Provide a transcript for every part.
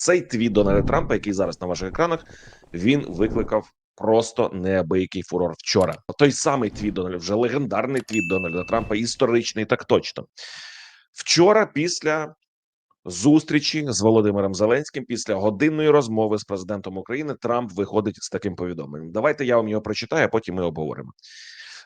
Цей твіт Дональда Трампа, який зараз на ваших екранах, він викликав просто неабиякий фурор вчора. Той самий твіт Дональда, вже легендарний твіт Дональда Трампа, історичний, так точно. Вчора, після зустрічі з Володимиром Зеленським, після годинної розмови з президентом України, Трамп виходить з таким повідомленням. Давайте я вам його прочитаю, а потім ми обговоримо.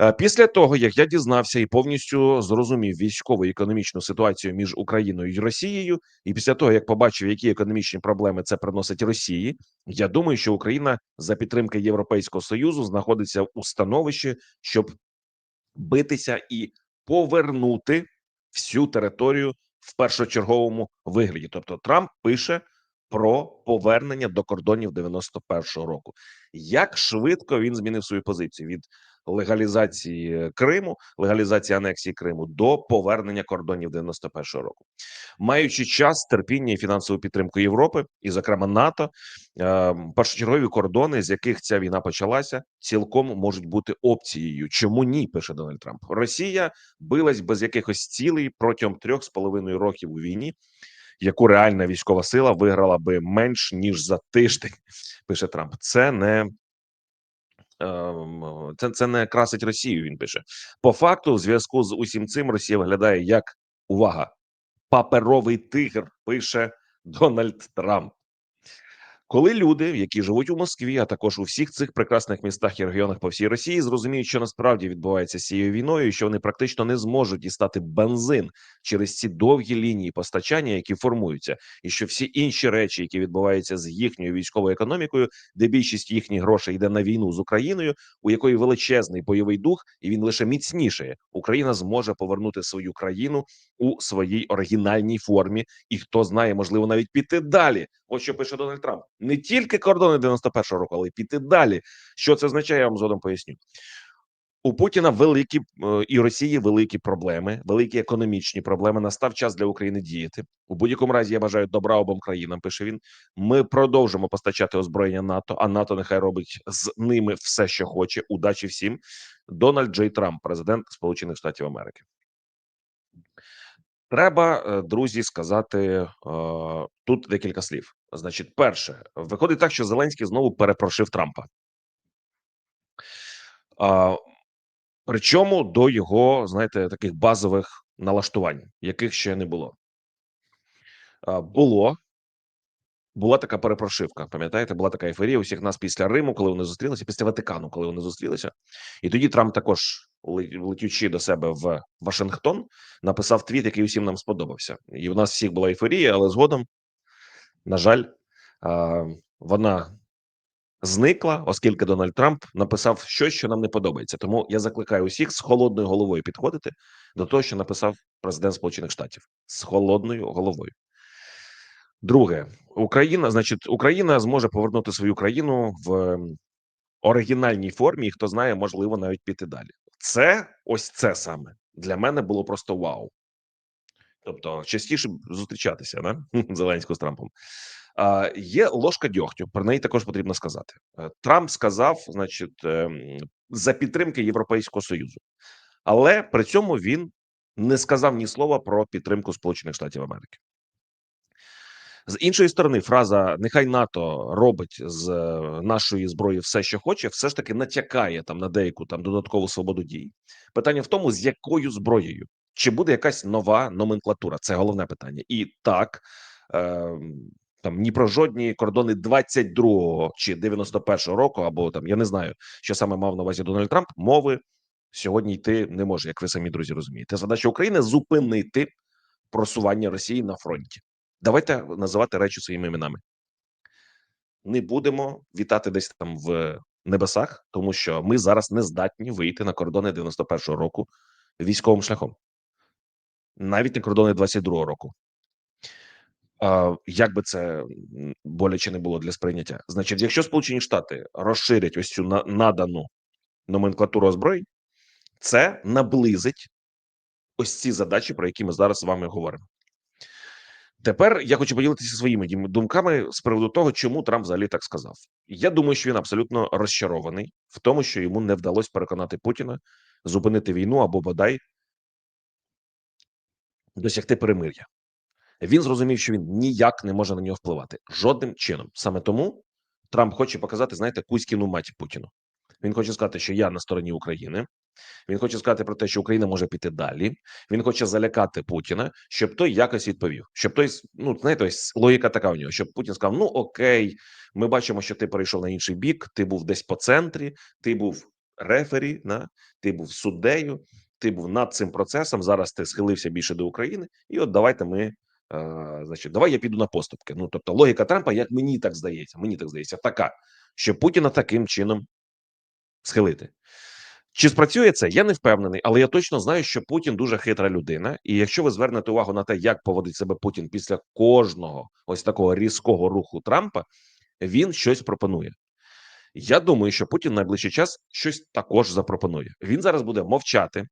Е, Після того, як я дізнався і повністю зрозумів військово економічну ситуацію між Україною і Росією, і після того як побачив, які економічні проблеми це приносить Росії, я думаю, що Україна за підтримки Європейського союзу знаходиться у становищі, щоб битися і повернути всю територію в першочерговому вигляді. Тобто, Трамп пише про повернення до кордонів 91-го року. Як швидко він змінив свою позицію від легалізації Криму, легалізації анексії Криму до повернення кордонів 91-го року, маючи час, терпіння і фінансову підтримку Європи, і, зокрема, НАТО, е, першочергові кордони, з яких ця війна почалася, цілком можуть бути опцією. Чому ні? пише Дональд Трамп. Росія билась без якихось цілей протягом трьох з половиною років у війні. Яку реальна військова сила виграла би менш ніж за тиждень, пише Трамп. Це не це, це не красить Росію. Він пише по факту, в зв'язку з усім цим Росія виглядає як увага, паперовий тигр. Пише Дональд Трамп. Коли люди, які живуть у Москві, а також у всіх цих прекрасних містах і регіонах по всій Росії, зрозуміють, що насправді відбувається з цією війною, і що вони практично не зможуть дістати бензин через ці довгі лінії постачання, які формуються, і що всі інші речі, які відбуваються з їхньою військовою економікою, де більшість їхніх грошей йде на війну з Україною, у якої величезний бойовий дух, і він лише міцнішає. Україна зможе повернути свою країну у своїй оригінальній формі, і хто знає, можливо, навіть піти далі. Ось що пише Дональд Трамп: не тільки кордони 91-го року, але й піти далі. Що це означає? Я вам згодом поясню. У Путіна великі е, і Росії великі проблеми, великі економічні проблеми. Настав час для України діяти у будь-якому разі. Я бажаю добра обом країнам. Пише він. Ми продовжимо постачати озброєння НАТО. А НАТО нехай робить з ними все, що хоче. Удачі всім. Дональд Джей Трамп, президент Сполучених Штатів Америки. Треба, е, друзі, сказати тут декілька слів. Значить, перше, виходить так, що Зеленський знову перепрошив Трампа. Причому до його, знаєте, таких базових налаштувань, яких ще не було. Було була така перепрошивка. Пам'ятаєте, була така ейфорія у всіх нас після Риму, коли вони зустрілися, після Ватикану, коли вони зустрілися, і тоді Трамп також летючи до себе в Вашингтон, написав твіт, який усім нам сподобався. І в нас всіх була ейфорія, але згодом, на жаль, вона зникла, оскільки Дональд Трамп написав щось, що нам не подобається. Тому я закликаю усіх з холодною головою підходити до того, що написав президент Сполучених Штатів з холодною головою. Друге, Україна, значить, Україна зможе повернути свою країну в оригінальній формі, і хто знає, можливо, навіть піти далі. Це ось це саме для мене було просто вау. Тобто, частіше зустрічатися да? Зеленського з Трампом. А, Є ложка дьогтю, про неї також потрібно сказати. Е, Трамп сказав, значить, ем, за підтримки Європейського Союзу, але при цьому він не сказав ні слова про підтримку Сполучених Штатів Америки. З іншої сторони, фраза нехай НАТО робить з е, нашої зброї все, що хоче, все ж таки натякає там на деяку там додаткову свободу дій. Питання в тому, з якою зброєю чи буде якась нова номенклатура? Це головне питання, і так е, там ні про жодні кордони 22-го чи 91-го року, або там я не знаю, що саме мав на увазі Дональд Трамп. Мови сьогодні йти не може, як ви самі друзі розумієте. Задача України зупинити просування Росії на фронті. Давайте називати речі своїми іменами. Не будемо вітати десь там в небесах, тому що ми зараз не здатні вийти на кордони 91-го року військовим шляхом, навіть на кордони 22-го року. Як би це боляче не було для сприйняття? Значить, якщо Сполучені Штати розширять ось цю надану номенклатуру озброєнь, це наблизить ось ці задачі, про які ми зараз з вами говоримо. Тепер я хочу поділитися своїми думками з приводу того, чому Трамп взагалі так сказав. Я думаю, що він абсолютно розчарований в тому, що йому не вдалося переконати Путіна зупинити війну або бодай досягти перемир'я. Він зрозумів, що він ніяк не може на нього впливати жодним чином. Саме тому Трамп хоче показати, знаєте, кузькіну мать Путіну. Він хоче сказати, що я на стороні України. Він хоче сказати про те, що Україна може піти далі. Він хоче залякати Путіна, щоб той якось відповів. Щоб той ну знаєте, ось логіка така у нього, щоб Путін сказав: Ну окей, ми бачимо, що ти перейшов на інший бік. Ти був десь по центрі, ти був рефері, на ти був суддею, ти був над цим процесом. Зараз ти схилився більше до України, і от давайте ми. е, Значить, давай я піду на поступки. Ну тобто, логіка Трампа, як мені так здається, мені так здається, така, що Путіна таким чином схилити. Чи спрацює це? Я не впевнений, але я точно знаю, що Путін дуже хитра людина. І якщо ви звернете увагу на те, як поводить себе Путін після кожного ось такого різкого руху Трампа, він щось пропонує. Я думаю, що Путін найближчий час щось також запропонує. Він зараз буде мовчати.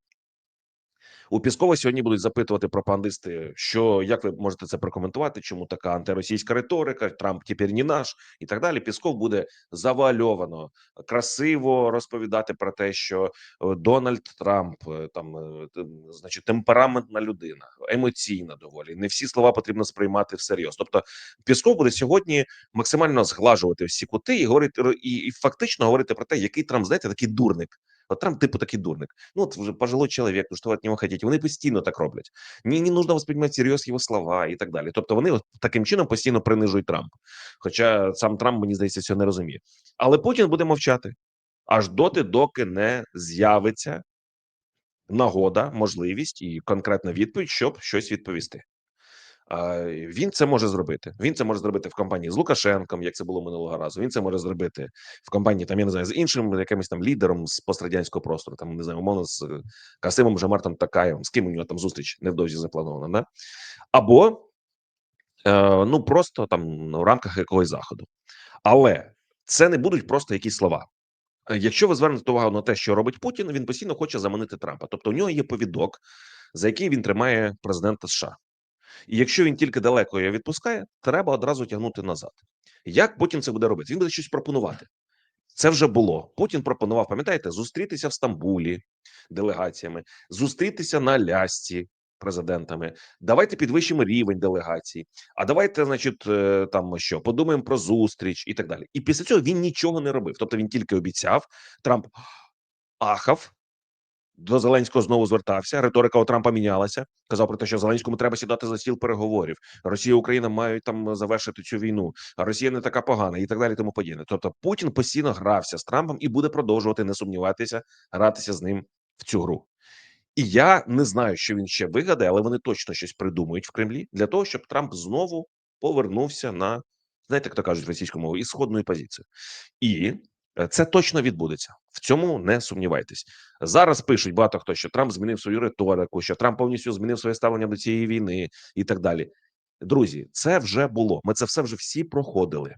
У Піскова сьогодні будуть запитувати пропагандисти, що як ви можете це прокоментувати, чому така антиросійська риторика, Трамп тепер не наш і так далі. Пісков буде завуальовано красиво розповідати про те, що е, Дональд Трамп е, там е, значить темпераментна людина, емоційна доволі. Не всі слова потрібно сприймати всерйоз. Тобто, Пісков буде сьогодні максимально зглажувати всі кути і говорити і, і фактично говорити про те, який Трамп знаєте, такий дурник. От Трамп, типу, такий дурник. Ну, от вже пожилой чоловік, ну що ви від нього хотіте? Вони постійно так роблять. Ні, не нужно восприймати серйоз його слова і так далі. Тобто вони от таким чином постійно принижують Трампа. Хоча сам Трамп, мені здається, цього не розуміє. Але Путін буде мовчати аж доти, доки не з'явиться нагода, можливість і конкретна відповідь, щоб щось відповісти. Він це може зробити. Він це може зробити в компанії з Лукашенком, як це було минулого разу. Він це може зробити в компанії там, я не знаю, з іншим якимось там лідером з пострадянського простору, там не знаю, умовно з е, Касимом Жамартом Такаєвим, з ким у нього там зустріч невдовзі запланована, да? або е, ну просто там в рамках якогось заходу. Але це не будуть просто якісь слова. Е, Якщо ви звернете увагу на те, що робить Путін, він постійно хоче заманити Трампа. Тобто, у нього є повідок, за який він тримає президента США. І якщо він тільки далеко його відпускає, треба одразу тягнути назад. Як Путін це буде робити? Він буде щось пропонувати. Це вже було. Путін пропонував, пам'ятаєте, зустрітися в Стамбулі делегаціями, зустрітися на Лясці президентами. Давайте підвищимо рівень делегацій. А давайте, значить, е, там що подумаємо про зустріч і так далі. І після цього він нічого не робив. Тобто він тільки обіцяв. Трамп ахав. До Зеленського знову звертався. Риторика у Трампа мінялася. Казав про те, що Зеленському треба сідати за стіл переговорів. Росія, і Україна мають там завершити цю війну. А Росія не така погана і так далі. Тому подібне. Тобто Путін постійно грався з Трампом і буде продовжувати не сумніватися, гратися з ним в цю гру. І я не знаю, що він ще вигадає, але вони точно щось придумують в Кремлі для того, щоб Трамп знову повернувся на знаєте, як то кажуть російською мовою, ісходну позицію. І це точно відбудеться. В цьому не сумнівайтесь. Зараз пишуть багато хто, що Трамп змінив свою риторику, що Трамп повністю змінив своє ставлення до цієї війни і так далі. Друзі, це вже було. Ми це все вже всі проходили.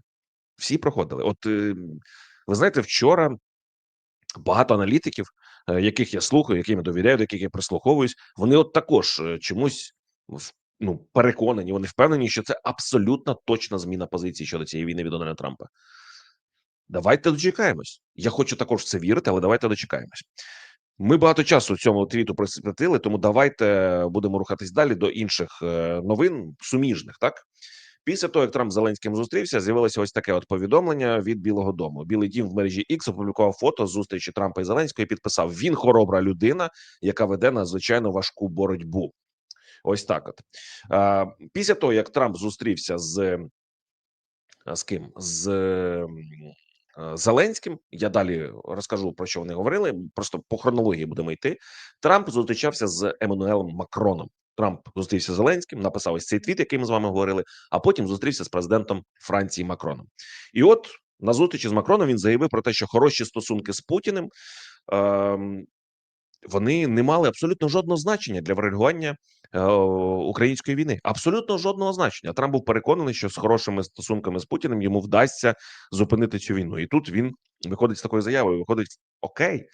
Всі проходили. От е, ви знаєте, вчора багато аналітиків, е, яких я слухаю, яким я довіряю, до яких я прислуховуюсь, вони от також е, чомусь ну переконані, вони впевнені, що це абсолютно точна зміна позиції щодо цієї війни від Дональда Трампа. Давайте дочекаємось. Я хочу також в це вірити, але давайте дочекаємось. Ми багато часу цьому твіту присвятили, тому давайте будемо рухатись далі до інших е, новин суміжних. Так після того, як Трамп з Зеленським зустрівся, з'явилося ось таке от повідомлення від Білого Дому. Білий дім в мережі X опублікував фото зустрічі Трампа і Зеленського і підписав: він хоробра людина, яка веде надзвичайно важку боротьбу. Ось так. От після того, як Трамп зустрівся з з ким з е, Зеленським, я далі розкажу про що вони говорили. Просто по хронології будемо йти. Трамп зустрічався з Еммануелем Макроном. Трамп зустрівся з Зеленським, написав ось цей твіт, який ми з вами говорили. А потім зустрівся з президентом Франції Макроном. І от на зустрічі з Макроном він заявив про те, що хороші стосунки з Путіним. Вони не мали абсолютно жодного значення для врегулювання е, української війни. Абсолютно жодного значення. Трамп був переконаний, що з хорошими стосунками з Путіним йому вдасться зупинити цю війну. І тут він виходить з такою заявою. Виходить, окей,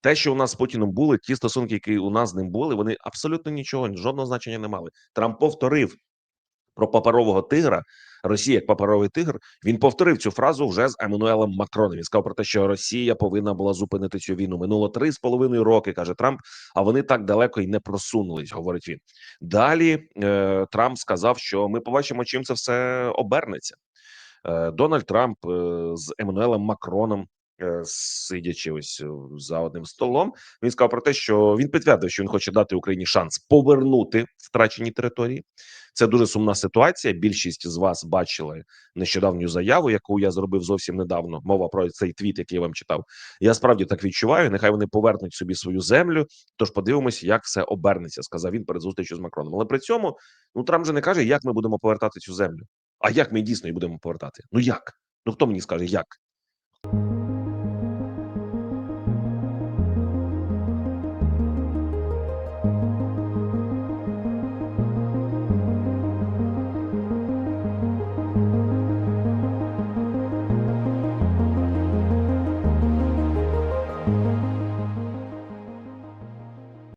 те, що у нас з Путіним були, ті стосунки, які у нас з ним були, вони абсолютно нічого, жодного значення не мали. Трамп повторив про паперового тигра. Росія як паперовий тигр. Він повторив цю фразу вже з Еммануелем Макроном. Він сказав про те, що Росія повинна була зупинити цю війну. Минуло три з половиною роки, каже Трамп. А вони так далеко й не просунулись, говорить він. Далі е, Трамп сказав, що ми побачимо, чим це все обернеться. Е, Дональд Трамп е, з Еммануелем Макроном, сидячи ось е, за одним столом, він сказав про те, що він підтвердив, що він хоче дати Україні шанс повернути втрачені території. Це дуже сумна ситуація. Більшість з вас бачили нещодавню заяву, яку я зробив зовсім недавно. Мова про цей твіт, який я вам читав. Я справді так відчуваю. Нехай вони повернуть собі свою землю. Тож подивимося, як все обернеться, сказав він перед зустрічю з Макроном. Але при цьому ну Трамп же не каже, як ми будемо повертати цю землю. А як ми дійсно її будемо повертати? Ну як? Ну хто мені скаже, як?